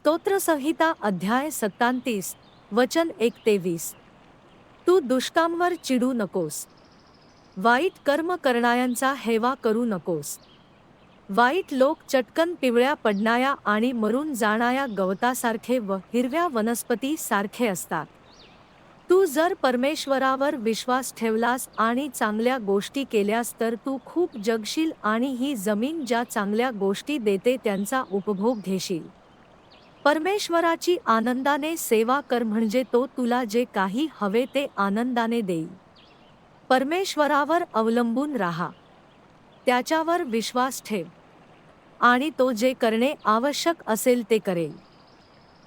स्तोत्रसंहिता अध्याय सत्तांतीस वचन एक तेवीस तू दुष्कामवर चिडू नकोस. वाईट कर्म करणाऱ्यांचा हेवा करू नकोस. वाईट लोक चटकन पिवळ्या पडणाऱ्या आणि मरून जाणाऱ्या गवतासारखे व हिरव्या वनस्पती सारखे असतात. तू जर परमेश्वरावर विश्वास ठेवलास आणि चांगल्या गोष्टी केल्यास तर तू खूप जगशील आणि ही जमीन ज्या चांगल्या गोष्टी देते त्यांचा उपभोग घेशील. परमेश्वराची आनंदाने सेवा कर म्हणजे तो तुला जे काही हवे ते आनंदाने देईल. परमेश्वरावर अवलंबून राहा. त्याच्यावर विश्वास ठेव. आणि तो जे करणे आवश्यक असेल ते करेल.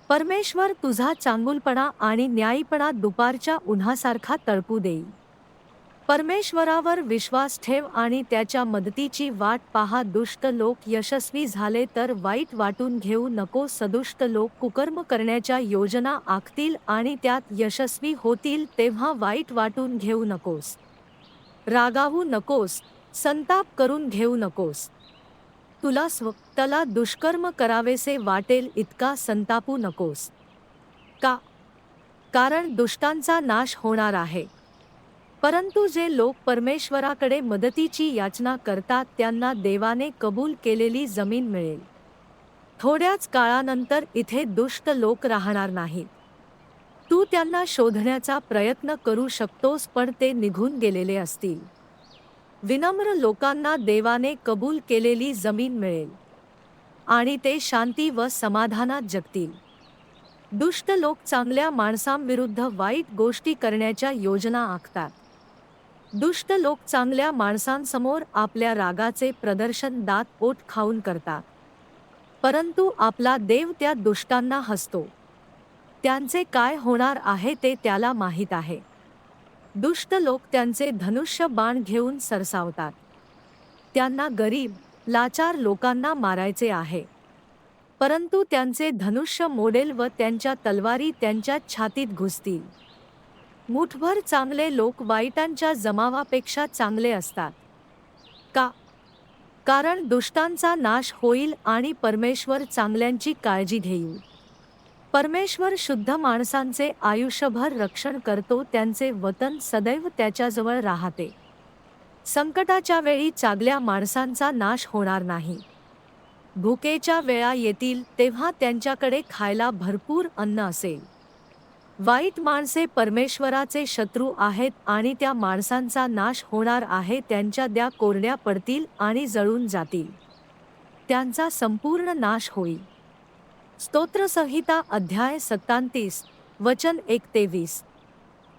परमेश्वर तुझा चांगुलपणा आणि न्यायीपणा दुपारच्या उन्हासारखा तळपू देईल. परमेश्वरावर विश्वास ठेव आणि त्याच्या मदतीची वाट पहा. दुष्ट लोक यशस्वी झाले तर वाईट वाटून घेऊ नको. सदुष्ट लोक कुकर्म करण्याच्या योजना आखतील आणि त्यात यशस्वी होतील तेव्हा वाईट वाटून घेऊ नकोस. रागावू नकोस. संताप करून घेऊ नकोस. तुला स्वतःला दुष्कर्म करावेसे वाटेल इतका संतापू नकोस. का? कारण दुष्टांचा नाश होणार आहे. परंतु जे लोक परमेश्वराकडे मदतीची याचना करतात त्यांना देवाने कबूल केलेली जमीन मिळेल. थोड्याच काळानंतर इथे दुष्ट लोक राहणार नाहीत. तू त्यांना शोधण्याचा प्रयत्न करू शकतोस पण ते निघून गेलेले असतील. विनम्र लोकांना देवाने कबूल केलेली जमीन मिळेल. आणि ते शांती व समाधानात जगतील. दुष्ट लोक चांगल्या माणसांविरुद्ध वाईट गोष्टी करण्याच्या योजना आखतात. दुष्ट लोक चांगल्या माणसांसमोर आपल्या रागाचे प्रदर्शन दात पोट खाऊन करतात. परंतु आपला देव त्या दुष्टांना हसतो. त्यांचे काय होणार आहे ते त्याला माहीत आहे. दुष्ट लोक त्यांचे धनुष्य बाण घेऊन सरसावतात. त्यांना गरीब लाचार लोकांना मारायचे आहे. परंतु त्यांचे धनुष्य मोडेल व त्यांच्या तलवारी त्यांच्या छातीत घुसतील. मुठभर चांगले लोक वाईटांच्या जमावापेक्षा चांगले असतात. का? कारण दुष्टांचा नाश होईल आणि परमेश्वर चांगल्यांची काळजी घेईल. परमेश्वर शुद्ध माणसांचे आयुष्यभर रक्षण करतो त्यांचे वतन सदैव त्याच्याजवळ राहते. संकटाच्या वेळी चांगल्या माणसांचा नाश होणार नाही. भुकेच्या वेळा येतील तेव्हा त्यांच्याकडे खायला भरपूर अन्न असेल. वाईट माणसे परमेश्वराचे शत्रू आहेत आणि त्या माणसांचा नाश होणार आहे त्यांच्या द्या कोरड्या पडतील आणि जळून जातील. त्यांचा संपूर्ण नाश होईल. स्तोत्रसंहिता अध्याय सत्तांतीस वचन एक तेवीस